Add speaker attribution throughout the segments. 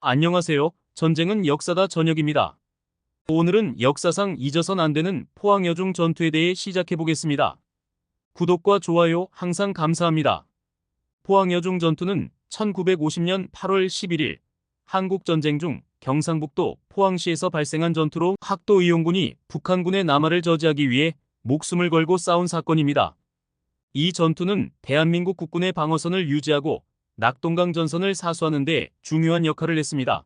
Speaker 1: 안녕하세요. 전쟁은 역사다 저녁입니다. 오늘은 역사상 잊어선 안 되는 포항여중 전투에 대해 시작해 보겠습니다. 구독과 좋아요 항상 감사합니다. 포항여중 전투는 1950년 8월 11일 한국전쟁 중 경상북도 포항시에서 발생한 전투로 학도의용군이 북한군의 남하를 저지하기 위해 목숨을 걸고 싸운 사건입니다. 이 전투는 대한민국 국군의 방어선을 유지하고 낙동강 전선을 사수하는 데 중요한 역할을 했습니다.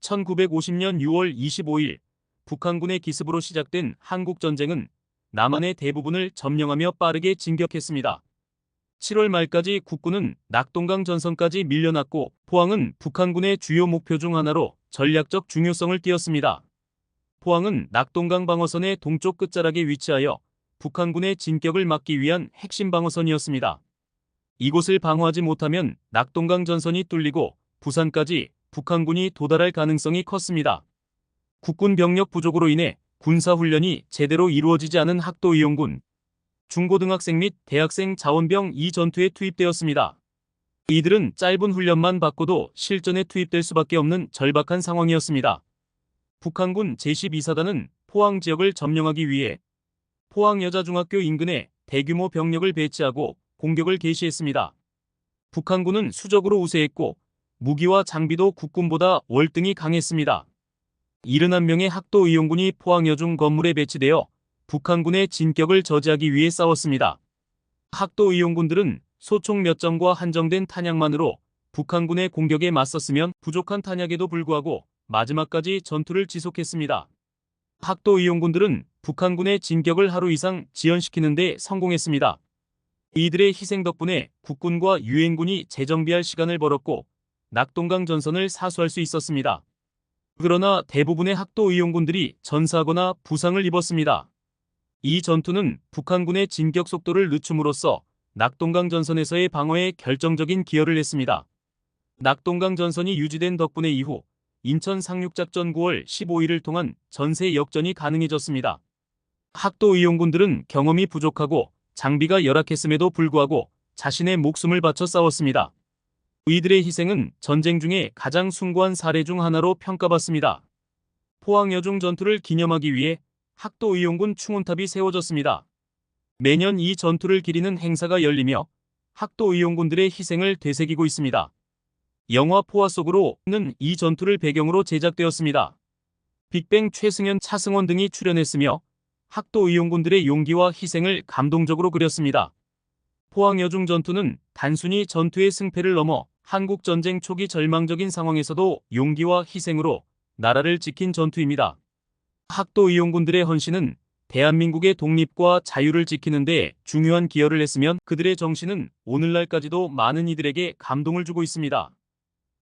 Speaker 1: 1950년 6월 25일 북한군의 기습으로 시작된 한국전쟁은 남한의 대부분을 점령하며 빠르게 진격했습니다. 7월 말까지 국군은 낙동강 전선까지 밀려났고 포항은 북한군의 주요 목표 중 하나로 전략적 중요성을 띄었습니다. 포항은 낙동강 방어선의 동쪽 끝자락에 위치하여 북한군의 진격을 막기 위한 핵심 방어선이었습니다. 이곳을 방어하지 못하면 낙동강 전선이 뚫리고 부산까지 북한군이 도달할 가능성이 컸습니다. 국군 병력 부족으로 인해 군사훈련이 제대로 이루어지지 않은 학도 이용군, 중고등학생 및 대학생 자원병 이 전투에 투입되었습니다. 이들은 짧은 훈련만 받고도 실전에 투입될 수밖에 없는 절박한 상황이었습니다. 북한군 제12사단은 포항 지역을 점령하기 위해 포항여자중학교 인근에 대규모 병력을 배치하고 공격을 개시했습니다. 북한군은 수적으로 우세했고 무기와 장비도 국군보다 월등히 강했습니다. 71명의 학도 의용군이 포항여중 건물에 배치되어 북한군의 진격을 저지하기 위해 싸웠습니다. 학도 의용군들은 소총 몇 정과 한정된 탄약만으로 북한군의 공격에 맞섰으면 부족한 탄약에도 불구하고 마지막까지 전투를 지속했습니다. 학도 의용군들은 북한군의 진격을 하루 이상 지연시키는 데 성공했습니다. 이들의 희생 덕분에 국군과 유엔군이 재정비할 시간을 벌었고 낙동강 전선을 사수할 수 있었습니다. 그러나 대부분의 학도 의용군들이 전사하거나 부상을 입었습니다. 이 전투는 북한군의 진격 속도를 늦춤으로써 낙동강 전선에서의 방어에 결정적인 기여를 했습니다. 낙동강 전선이 유지된 덕분에 이후 인천 상륙작전 9월 15일을 통한 전세 역전이 가능해졌습니다. 학도 의용군들은 경험이 부족하고 장비가 열악했음에도 불구하고 자신의 목숨을 바쳐 싸웠습니다. 이들의 희생은 전쟁 중에 가장 숭고한 사례 중 하나로 평가받습니다. 포항여중 전투를 기념하기 위해 학도의용군 충원탑이 세워졌습니다. 매년 이 전투를 기리는 행사가 열리며 학도의용군들의 희생을 되새기고 있습니다. 영화 포화 속으로는 이 전투를 배경으로 제작되었습니다. 빅뱅 최승현, 차승원 등이 출연했으며 학도 의용군들의 용기와 희생을 감동적으로 그렸습니다. 포항여중 전투는 단순히 전투의 승패를 넘어 한국전쟁 초기 절망적인 상황에서도 용기와 희생으로 나라를 지킨 전투입니다. 학도 의용군들의 헌신은 대한민국의 독립과 자유를 지키는 데 중요한 기여를 했으면 그들의 정신은 오늘날까지도 많은 이들에게 감동을 주고 있습니다.